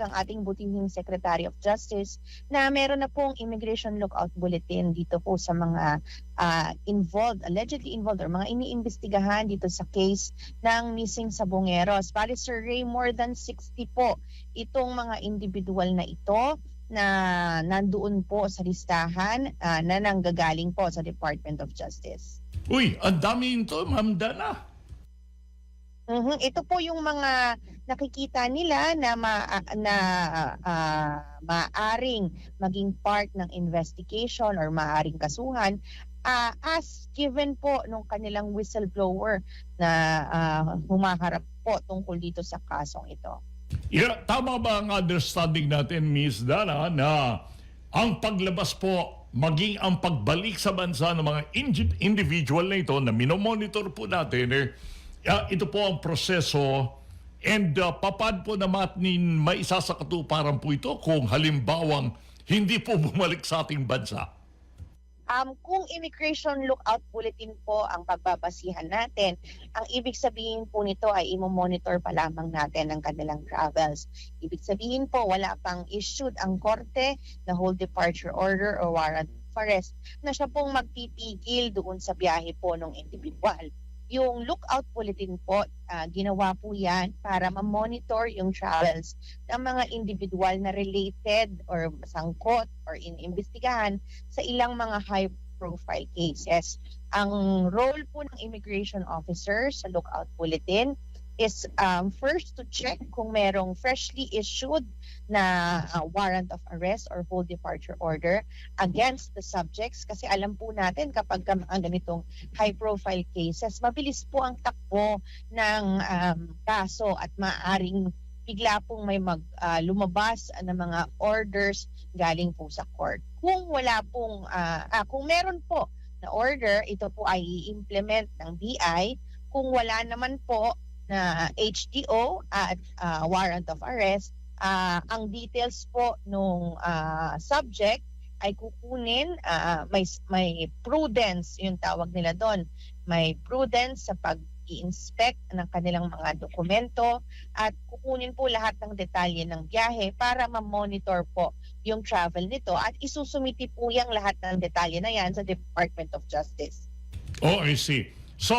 nagpaliwanag ang ating butihing Secretary of Justice na meron na pong immigration lookout bulletin dito po sa mga ah, involved, allegedly involved or mga iniimbestigahan dito sa case ng missing sa Bongeros. Bali Sir Ray, more than 60 po itong mga individual na ito na nandoon po sa listahan ah, na nanggagaling po sa Department of Justice. Uy, ang dami ito, Ma'am Dana. Mhm, Ito po yung mga nakikita nila na ma, na ah, maaring maging part ng investigation or maaring kasuhan ah, as given po nung kanilang whistleblower na ah, humaharap po tungkol dito sa kasong ito. Yeah, tama ba ang understanding natin, Miss Dana, na ang paglabas po, maging ang pagbalik sa bansa ng mga indi- individual na ito na minomonitor po natin, eh, ah, ito po ang proseso and uh, papad po naman may isa sa katuparan po ito kung halimbawang hindi po bumalik sa ating bansa. Um, kung immigration lookout bulletin po ang pagbabasihan natin, ang ibig sabihin po nito ay imo-monitor pa lamang natin ang kanilang travels. Ibig sabihin po wala pang issued ang korte na hold departure order or warrant of arrest na siya pong magtitigil doon sa biyahe po ng individual. Yung lookout bulletin po, ah, ginawa po yan para ma-monitor yung travels ng mga individual na related or sangkot or inimbestigahan sa ilang mga high profile cases. Ang role po ng immigration officer sa lookout bulletin is um, first to check kung merong freshly issued na uh, warrant of arrest or hold departure order against the subjects kasi alam po natin kapag ka mga ganitong high profile cases mabilis po ang takbo ng um, kaso at maaring bigla pong may mag ah, lumabas ng mga orders galing po sa court. Kung wala pong ah, ah, kung meron po na order, ito po ay i-implement ng BI. Kung wala naman po na HDO at ah, warrant of arrest, ah, ang details po nung ah, subject ay kukunin ah, may may prudence yung tawag nila doon. May prudence sa pag i-inspect ng kanilang mga dokumento at kukunin po lahat ng detalye ng biyahe para ma-monitor po yung travel nito at isusumiti po yung lahat ng detalye na yan sa Department of Justice. Oh, I see. So,